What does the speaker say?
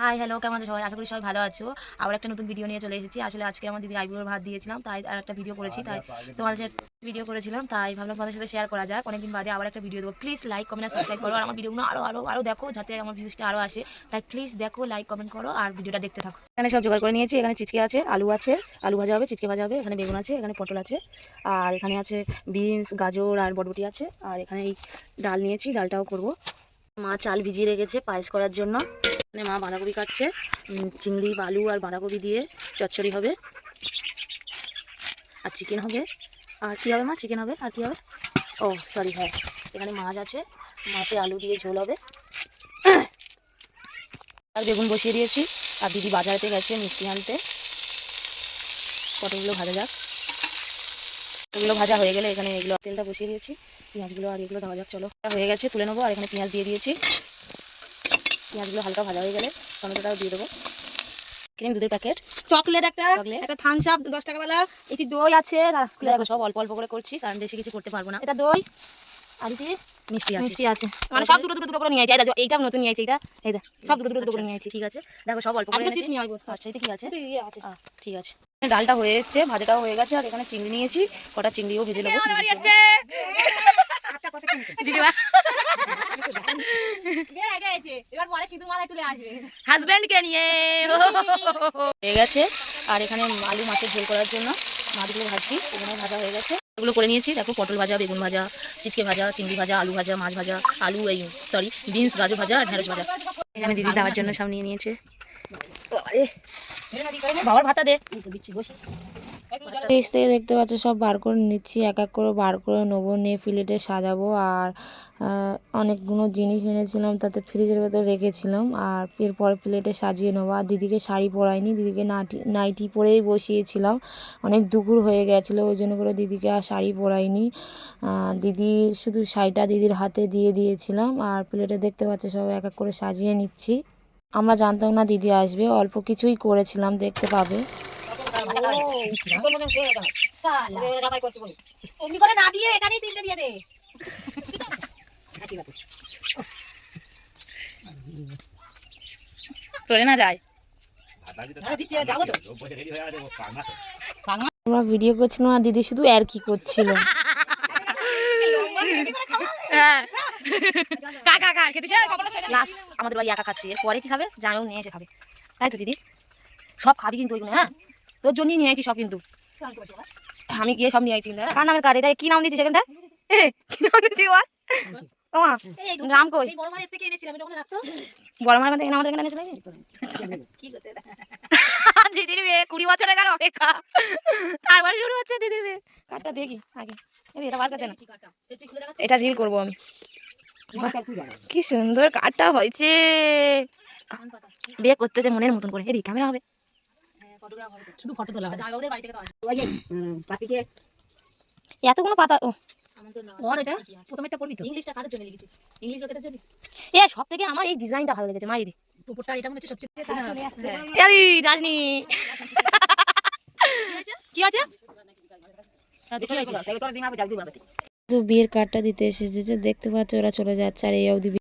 Hi hello কেমন আছো সবাই? আশা করি সবাই ভালো আছো। আবার একটা নতুন ভিডিও নিয়ে চলে এসেছি। আসলে আজকে আমার দিদি আইবুড়োর ভাত দিয়েছিলাম, তাই আর একটা ভিডিও করেছি, তাই তোমাদের সাথে ভিডিও করেছিলাম, তাই ভাবলাম তোমাদের সাথে শেয়ার করা যাক। অনেকদিন বাদে আবার একটা ভিডিও দেবো। প্লিজ লাইক কমেন্ট আর সাবস্ক্রাইব করো। আর আমার ভিডিওগুলো আরও আরও আরও দেখো, যাতে আমার ভিউজটা আরও আসে। তাই প্লিজ দেখো লাইক কমেন্ট করো আর ভিডিওটা দেখতে থাকো। এখানে সব জোগাড় করে নিয়েছি। এখানে চিচকে আছে, আলু আছে, আলু ভাজা হবে, চিচকে ভাজা হবে, এখানে বেগুন আছে, এখানে পটল আছে, আর এখানে আছে বিনস গাজর, আর বটবটি আছে, আর এখানে এই ডাল নিয়েছি, ডালটাও করব। মা চাল ভিজিয়ে রেখেছে পায়েস করার জন্য। এখানে মা বাঁধাকপি কাটছে চিংড়ি বালু আর বাঁধাকপি দিয়ে চচ্চড়ি হবে। আর চিকেন হবে। আর কী হবে মা? চিকেন হবে? আর কী হবে? ও সরি হ্যাঁ। এখানে মাছ আছে। মাছে আলু দিয়ে ঝোল হবে। আর বেগুন বসিয়ে দিয়েছি। আর দিদি বাজারেতে গেছে মিষ্টি আনতে। পটলগুলো ভাজা যাক। এগুলো ভাজা হয়ে গেলে এখানে এগুলো তেলটা বসিয়ে দিয়েছি। পেঁয়াজগুলো আর এগুলো দেওয়া যাক চলো। হয়ে গেছে তুলে নেব আর এখানে পেঁয়াজ দিয়ে দিয়েছি। পেঁয়াজগুলো হালকা ভাজা হয়ে গেলে টমেটোটাও দিয়ে দেবো। ক্রিম দুধের প্যাকেট। চকলেট একটা চকলেট। একটা থামস আপ দশ টাকা বেলা এটি দই আছে সব অল্প অল্প করে করছি কারণ বেশি কিছু করতে পারব না। এটা দই আর এটি মিষ্টি আছে। মিষ্টি আছে। মানে সব দুটো দুটো দুটো করে নিয়ে আইছি। এটা এইটা নতুন নিয়ে এটা সব দুটো দুটো দুটো করে নিয়ে ঠিক আছে দেখো সব অল্প করে আচ্ছা এটা কি আছে? ইয়ে ঠিক আছে। ডালটা হয়ে এসছে ভাজাটাও হয়ে গেছে আর এখানে চিংড়ি নিয়েছি কটা চিংড়িও ভেজে নেব। আসবে হাজব্যান্ডকে নিয়ে। হয়ে গেছে। আর এখানে আলু মাছের ঝোল করার জন্য মাছগুলো ভাজছি। এখানে ভাজা হয়ে গেছে। এগুলো করে নিয়েছি। দেখো, পটল ভাজা, বেগুন ভাজা, চিচকে ভাজা, চিংড়ি ভাজা, আলু ভাজা, মাছ ভাজা, আলু, এই সরি বিনস গাজর ভাজা আর ঢেঁড়স ভাজা। এখানে দিদি দেওয়ার জন্য সব নিয়ে নিয়েছে। বাবার ভাতা দে। দিচ্ছি, বসে। ফ্রিজ থেকে দেখতে পাচ্ছ, সব বার করে নিচ্ছি, এক এক করে বার করে নেব, নিয়ে প্লেটে সাজাবো আর অনেকগুলো জিনিস এনেছিলাম, তাতে ফ্রিজের ভেতর রেখেছিলাম আর এরপর প্লেটে সাজিয়ে নেব। আর দিদিকে শাড়ি পরাইনি, দিদিকে নাইটি নাইটি পরেই বসিয়েছিলাম। অনেক দুপুর হয়ে গেছিল, ওই জন্য করে দিদিকে আর শাড়ি পরাইনি। দিদি শুধু শাড়িটা দিদির হাতে দিয়ে দিয়েছিলাম আর প্লেটে দেখতে পাচ্ছ, সব এক এক করে সাজিয়ে নিচ্ছি। আমরা জানতাম না দিদি আসবে, অল্প কিছুই করেছিলাম, দেখতে পাবে। অমনি করে না দিয়ে এখানেই তিনটে দিয়ে দে। চলে না যায়? আমরা ভিডিও করছিলাম আর দিদি। শুধু আর কি করছিল? হ্যাঁ। আমাদের বাড়ি একা খাচ্ছি। এরপরে কি খাবে? জামাইও নিয়ে এসে খাবে। তাই তো দিদি? সব খাবি কিন্তু ওইগুলো হ্যাঁ? তোর জন্যই নিয়ে আইছি সব কিন্তু। আমি গিয়ে সব নিয়ে আইছি? কার নামের কার্ড এটা কি নাম দিচ্ছিস এখানটা কি নাম দিচ্ছি ওর ও মা রাম কই? বড় এনেছিলাম এটা ওখানে রাখতো বড় আমাদের এখানে কি করতে বছরের কার অপেক্ষা? তারপর শুরু হচ্ছে দেখি, আগে। এটা বার করতে না। এটা রিল করব আমি। কি সুন্দর কার্ডটা হয়েছে। বিয়ে করতেছে মনের মতন করে। এদিকে ক্যামেরা হবে। শুধু ফটো তোলা হবে জামাইবাবুদের বাড়ি থেকে তো আসবে পাতিকে এতগুলো পাতা ও। এটা? প্রথমে একটা পড়বি তো? ইংলিশটা কাদের জন্য লিখেছি? ইংলিশ লোকেদের জন্য? এ সব থেকে আমার এই ডিজাইনটা ভালো লেগেছে মাইরি। উপরটা এটা মনে হচ্ছে সত্যি এই রাজনী। কি আছে? হ্যাঁ, আছে। তো বিয়ের কার্ডটা দিতে এসেছে যে দেখতে পাচ্ছ ওরা চলে যাচ্ছে আর এই অবধি